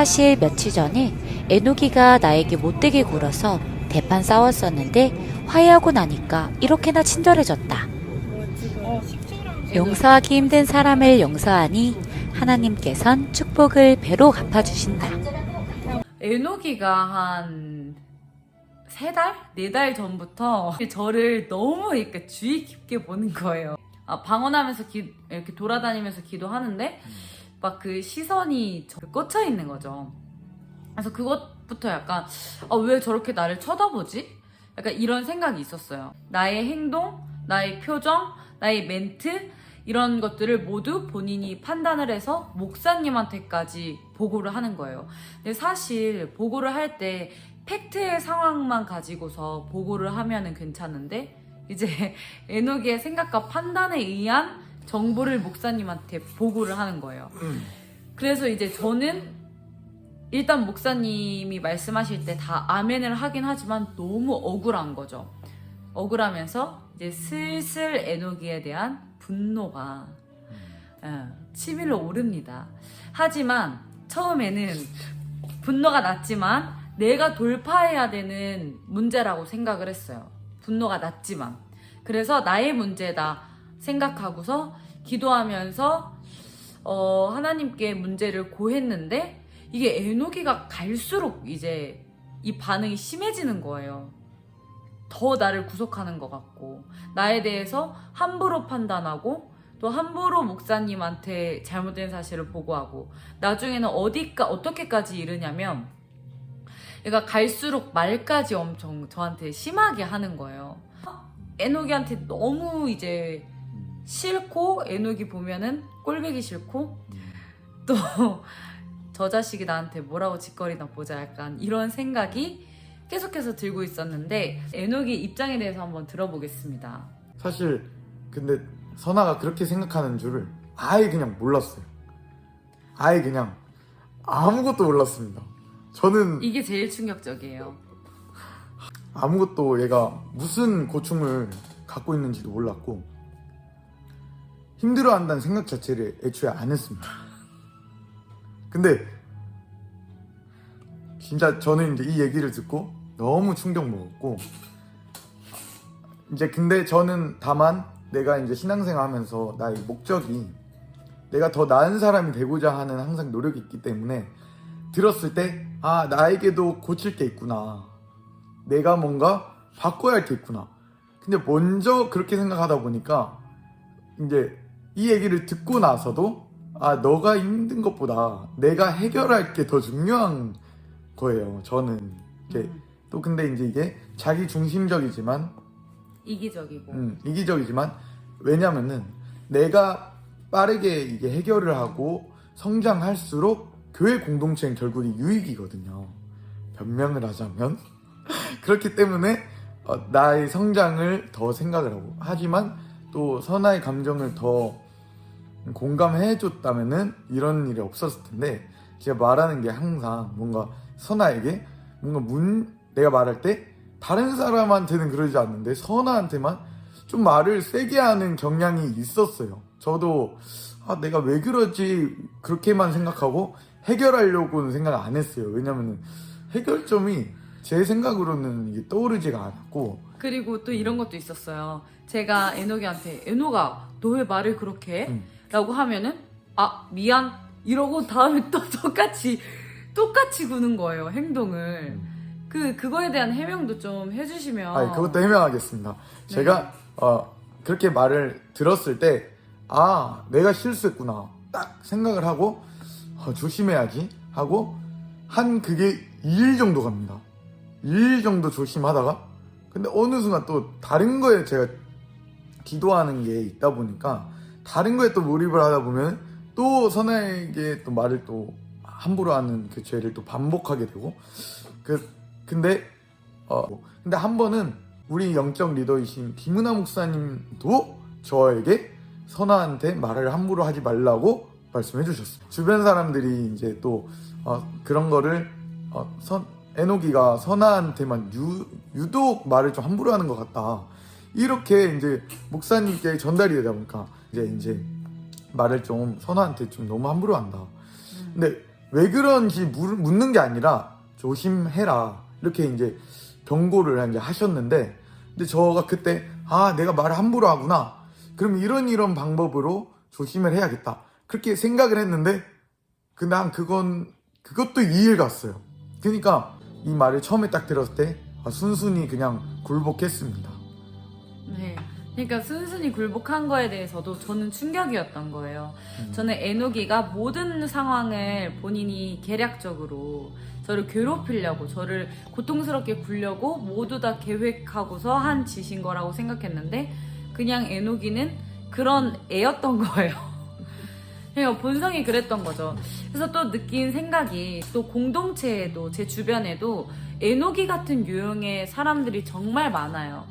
사실 며칠 전에 에노기가 나에게 못되게 굴어서 대판 싸웠었는데 화해하고 나니까 이렇게나 친절해졌다. 용서하기 힘든 사람을 용서하니 하나님께선 축복을 배로 갚아주신다. 에노기가 한 세 달? 네 달 전부터 저를 너무 이렇게 주의 깊게 보는 거예요. 아, 방언하면서 기- 이렇게 돌아다니면서 기도하는데 막 그 시선이 저 꽂혀 있는 거죠. 그래서 그것부터 약간 아, 왜 저렇게 나를 쳐다보지? 약간 이런 생각이 있었어요. 나의 행동, 나의 표정, 나의 멘트 이런 것들을 모두 본인이 판단을 해서 목사님한테까지 보고를 하는 거예요. 근데 사실 보고를 할 때 팩트의 상황만 가지고서 보고를 하면은 괜찮은데 이제 에노기의 생각과 판단에 의한 정보를 목사님한테 보고를 하는 거예요. 그래서 이제 저는 일단 목사님이 말씀하실 때 다 아멘을 하긴 하지만 너무 억울한 거죠. 억울하면서 이제 슬슬 에노기에 대한 분노가 예, 치밀러 오릅니다. 하지만 처음에는 분노가 났지만 내가 돌파해야 되는 문제라고 생각을 했어요. 분노가 났지만. 그래서 나의 문제다 생각하고서 기도하면서 어, 하나님께 문제를 고했는데 이게 에노기가 갈수록 이제 이 반응이 심해지는 거예요. 더 나를 구속하는 것 같고 나에 대해서 함부로 판단하고 또 함부로 목사님한테 잘못된 사실을 보고하고 나중에는 어디까 어떻게까지 이르냐면 얘가 갈수록 말까지 엄청 저한테 심하게 하는 거예요. 에노기한테 너무 이제 싫고 에노기 보면은 꼴보기 싫고 또 저 자식이 나한테 뭐라고 짓거리나 보자 약간 이런 생각이 계속해서 들고 있었는데 에노기 입장에 대해서 한번 들어보겠습니다. 사실 근데 선아가 그렇게 생각하는 줄을 아예 그냥 몰랐어요. 아예 그냥 아무것도 몰랐습니다. 저는 이게 제일 충격적이에요. 아무것도 얘가 무슨 고충을 갖고 있는지도 몰랐고 힘들어한다는 생각 자체를 애초에 안 했습니다. 근데 진짜 저는 이제 이 얘기를 듣고 너무 충격 먹었고 이제 근데 저는 다만 내가 이제 신앙생활 하면서 나의 목적이 내가 더 나은 사람이 되고자 하는 항상 노력이 있기 때문에 들었을 때 아 나에게도 고칠 게 있구나 내가 뭔가 바꿔야 할 게 있구나 근데 먼저 그렇게 생각하다 보니까 이제 이 얘기를 듣고 나서도 아 너가 힘든 것보다 내가 해결할 게 더 중요한 거예요 저는. 이게 음, 또 근데 이제 이게 자기 중심적이지만 이기적이고. 음, 이기적이지만 왜냐면은 내가 빠르게 이게 해결을 하고 성장할수록 교회 공동체는 결국 이 유익이거든요. 변명을 하자면. 그렇기 때문에 어, 나의 성장을 더 생각을 하고. 하지만 또 선아의 감정을 더 공감해 줬다면은 이런 일이 없었을 텐데 제가 말하는 게 항상 뭔가 선아에게 뭔가 문 내가 말할 때 다른 사람한테는 그러지 않는데 선아한테만 좀 말을 세게 하는 경향이 있었어요. 저도 아 내가 왜 그러지 그렇게만 생각하고 해결하려고는 생각 안 했어요. 왜냐면은 해결점이 제 생각으로는 이게 떠오르지가 않았고 그리고 또 이런 것도 있었어요. 제가 에노기한테 에노가 너왜 말을 그렇게 해? 음. 라고 하면은 아 미안 이러고 다음에 또 똑같이 똑같이 구는 거예요 행동을 그 그거에 대한 해명도 좀 해주시면 아니 그것도 해명하겠습니다. 제가 어, 그렇게 말을 들었을 때 아 내가 실수했구나 딱 생각을 하고 어, 조심해야지 하고 한 그게 2일 정도 갑니다. 2일 정도 조심하다가 근데 어느 순간 또 다른 거에 제가 기도하는 게 있다 보니까 다른 거에 또 몰입을 하다 보면 또 선아에게 또 말을 또 함부로 하는 그 죄를 또 반복하게 되고 그 근데 어 근데 한 번은 우리 영적 리더이신 김은하 목사님도 저에게 선아한테 말을 함부로 하지 말라고 말씀해 주셨어요. 주변 사람들이 이제 또 어, 그런 거를 어, 선 에노기가 선아한테만 유, 유독 말을 좀 함부로 하는 것 같다. 이렇게 이제 목사님께 전달이 되다 보니까 이제 이제 말을 좀 선아한테 좀 너무 함부로 한다. 근데 왜 그런지 물- 묻는 게 아니라 조심해라. 이렇게 이제 경고를 이제 하셨는데 근데 저가 그때 아 내가 말을 함부로 하구나. 그럼 이런 이런 방법으로 조심을 해야겠다. 그렇게 생각을 했는데 그냥 그건 그것도 이해가 갔어요. 그러니까 이 말을 처음에 딱 들었을 때 아, 순순히 그냥 굴복했습니다 네. 그러니까 순순히 굴복한 거에 대해서도 저는 충격이었던 거예요. 음. 저는 에노기가 모든 상황을 본인이 계략적으로 저를 괴롭히려고, 저를 고통스럽게 굴려고 모두 다 계획하고서 한 짓인 거라고 생각했는데, 그냥 에노기는 그런 애였던 거예요. 그러니까 본성이 그랬던 거죠. 그래서 또 느낀 생각이 또 공동체에도 제 주변에도 에노기 같은 유형의 사람들이 정말 많아요.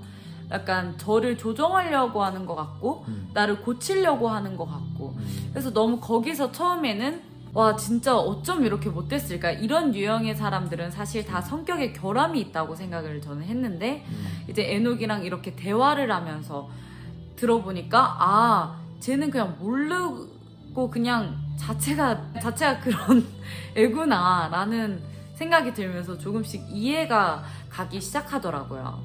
약간 저를 조정하려고 하는 것 같고 음. 나를 고치려고 하는 것 같고 음. 그래서 너무 거기서 처음에는 와 진짜 어쩜 이렇게 못됐을까 이런 유형의 사람들은 사실 다 성격에 결함이 있다고 생각을 저는 했는데 음. 이제 에녹이랑 이렇게 대화를 하면서 들어보니까 아 쟤는 그냥 모르 고 그냥 자체가 자체가 그런 애구나라는 생각이 들면서 조금씩 이해가 가기 시작하더라고요.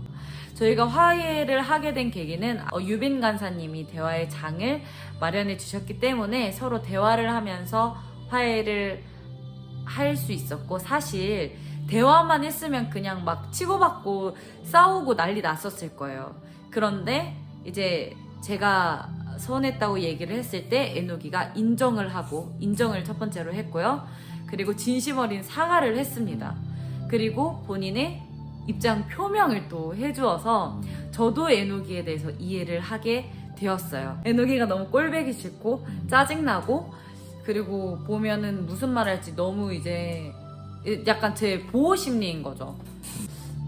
저희가 화해를 하게 된 계기는 어, 유빈 간사님이 대화의 장을 마련해 주셨기 때문에 서로 대화를 하면서 화해를 할 수 있었고 사실 대화만 했으면 그냥 막 치고받고 싸우고 난리 났었을 거예요. 그런데 이제 제가 서운했다고 얘기를 했을 때 에노기가 인정을 하고 인정을 첫 번째로 했고요. 그리고 진심 어린 사과를 했습니다. 그리고 본인의 입장 표명을 또 해주어서 저도 에노기에 대해서 이해를 하게 되었어요. 에노기가 너무 꼴배기 싫고 짜증나고 그리고 보면은 무슨 말 할지 너무 이제 약간 제 보호 심리인 거죠.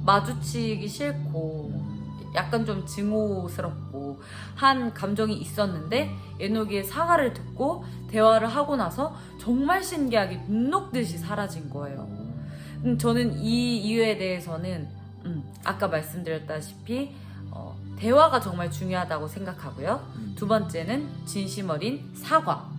마주치기 싫고 약간 좀 증오스럽고 한 감정이 있었는데 에노기의 사과를 듣고 대화를 하고 나서 정말 신기하게 눈 녹듯이 사라진 거예요. 음, 저는 이 이유에 대해서는 음, 아까 말씀드렸다시피 어, 대화가 정말 중요하다고 생각하고요. 음. 두 번째는 진심 어린 사과.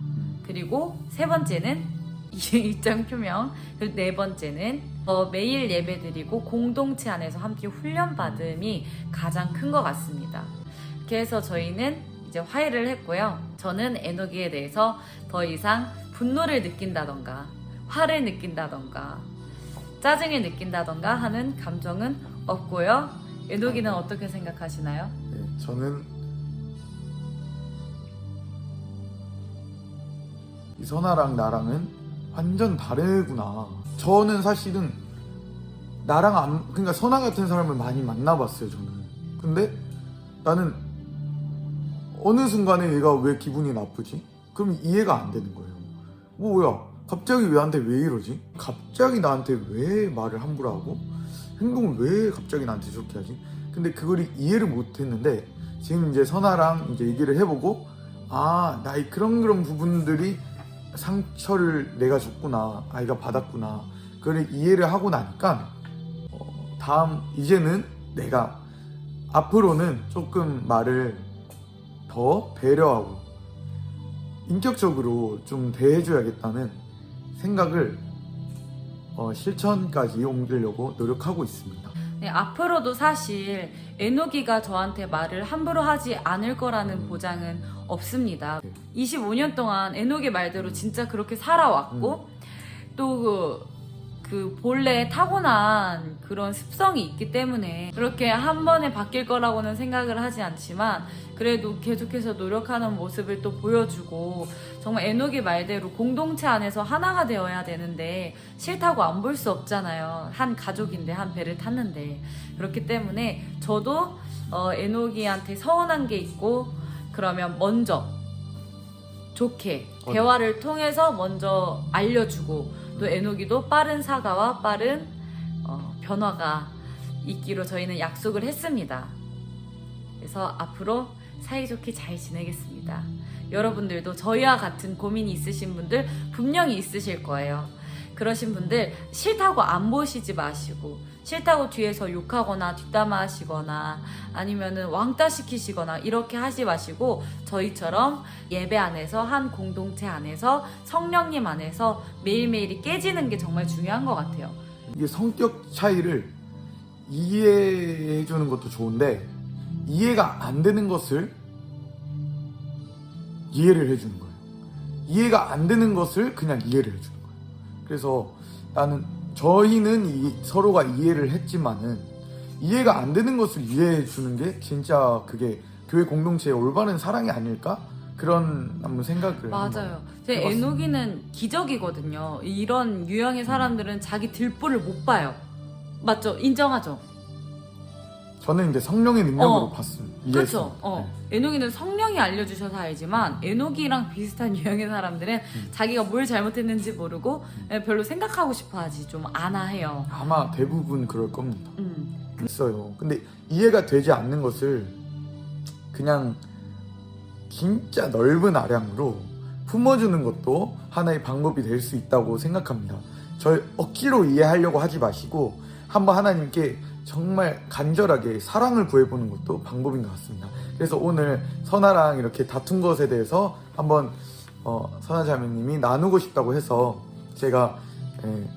그리고 세 번째는 입장 표명. 그리고 네 번째는 어, 매일 예배 드리고 공동체 안에서 함께 훈련 받음이 가장 큰 것 같습니다. 그래서 저희는 이제 화해를 했고요. 저는 에너기에 대해서 더 이상 분노를 느낀다던가 화를 느낀다던가 짜증을 느낀다던가 하는 감정은 없고요. 에노기는 어떻게 생각하시나요? 네, 저는 이 선아랑 나랑은 완전 다르구나. 저는 사실은 나랑 안 그러니까 선아 같은 사람을 많이 만나봤어요. 저는. 근데 나는 어느 순간에 얘가 왜 기분이 나쁘지? 그럼 이해가 안 되는 거예요. 뭐야? 갑자기 왜 나한테 왜 이러지? 갑자기 나한테 왜 말을 함부로 하고 행동을 왜 갑자기 나한테 저렇게 하지? 근데 그걸 이해를 못 했는데 지금 이제 선아랑 이제 얘기를 해보고 아, 나의 그런 그런 부분들이 상처를 내가 줬구나. 아이가 받았구나. 그걸 이해를 하고 나니까 어, 다음 이제는 내가 앞으로는 조금 말을 더 배려하고 인격적으로 좀 대해줘야겠다는 생각을 어, 실천까지 옮기려고 노력하고 있습니다. 네, 앞으로도 사실 에노기가 저한테 말을 함부로 하지 않을 거라는 음. 보장은 없습니다. 네. 25년 동안 에노기 말대로 진짜 그렇게 살아왔고 또 그, 그 본래 타고난 그런 습성이 있기 때문에 그렇게 한 번에 바뀔 거라고는 생각을 하지 않지만 그래도 계속해서 노력하는 모습을 또 보여주고 정말 에노기 말대로 공동체 안에서 하나가 되어야 되는데 싫다고 안 볼 수 없잖아요. 한 가족인데 한 배를 탔는데 그렇기 때문에 저도 어, 에노기한테 서운한 게 있고 그러면 먼저 좋게 어. 대화를 통해서 먼저 알려주고 또 에노기도 빠른 사과와 빠른 어, 변화가 있기로 저희는 약속을 했습니다. 그래서 앞으로 사이좋게 잘 지내겠습니다. 여러분들도 저희와 같은 고민이 있으신 분들 분명히 있으실 거예요. 그러신 분들 싫다고 안 보시지 마시고 싫다고 뒤에서 욕하거나 뒷담화하시거나 아니면은 왕따 시키시거나 이렇게 하지 마시고 저희처럼 예배 안에서 한 공동체 안에서 성령님 안에서 매일매일이 깨지는 게 정말 중요한 것 같아요. 이게 성격 차이를 이해해 주는 것도 좋은데 이해가 안 되는 것을 이해를 해주는 거예요. 이해가 안 되는 것을 그냥 이해를 해주는 거예요. 그래서 나는 저희는 이- 서로가 이해를 했지만은 이해가 안 되는 것을 이해해 주는 게 진짜 그게 교회 공동체의 올바른 사랑이 아닐까 그런 한번 생각을 맞아요. 제. 에녹이는 기적이거든요. 이런 유형의 사람들은 자기 들보를 못 봐요. 맞죠? 인정하죠? 저는 이제 성령의 능력으로 어. 봤어요. 그렇죠. 어. 에녹이는 성령이 알려주셔서 알지만 에녹이랑 비슷한 유형의 사람들은 음. 자기가 뭘 잘못했는지 모르고 예, 별로 생각하고 싶어하지 좀 안아 해요. 아마 대부분 그럴 겁니다. 음. 있어요. 근데 이해가 되지 않는 것을 그냥 진짜 넓은 아량으로 품어주는 것도 하나의 방법이 될 수 있다고 생각합니다. 절 억지로 이해하려고 하지 마시고 한번 하나님께 정말 간절하게 사랑을 구해보는 것도 방법인 것 같습니다. 그래서 오늘 선아랑 이렇게 다툰 것에 대해서 한번 어, 선아 자매님이 나누고 싶다고 해서 제가 예,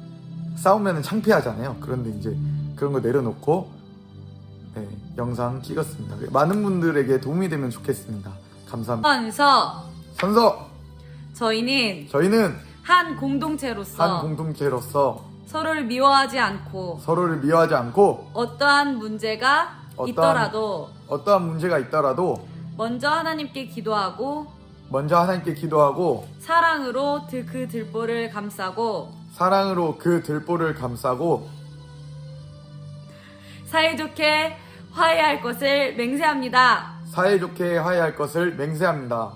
싸우면 창피하잖아요. 그런데 이제 그런 거 내려놓고 네, 영상 찍었습니다. 많은 분들에게 도움이 되면 좋겠습니다. 감사합니다. 선서 저희는 저희는 한 공동체로서 한 공동체로서 서로를 미워하지 않고 서로를 미워하지 않고 어떠한 문제가 어떠한- 있더라도 어떠한 문제가 있더라도 먼저 하나님께 기도하고 먼저 하나님께 기도하고 사랑으로 그- 그 들보를 감싸고 사랑으로 그 들보를 감싸고 사이좋게 화해할 것을 맹세합니다. 사이좋게 화해할 것을 맹세합니다.